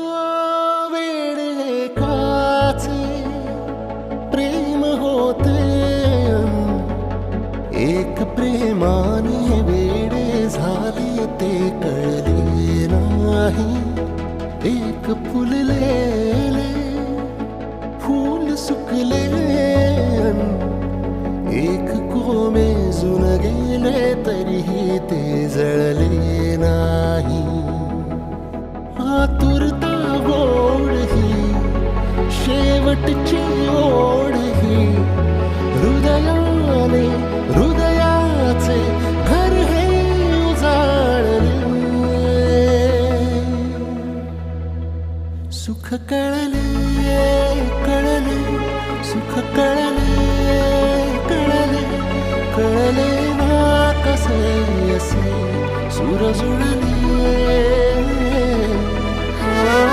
वेडे काचे प्रेम होते एक प्रेमाने वेडे झाले ते कळले नाही. एक फुललेले फूल सुकले. एक कोमेजून गेले तरीही ते जळले नाही. आतुरता शेवटची ओढ ही. हृदयाने हृदयाचे घर हे उजाळले. सुख कळले कळले सुख कळले कळले कळले ना कसे असे सूर जुळले.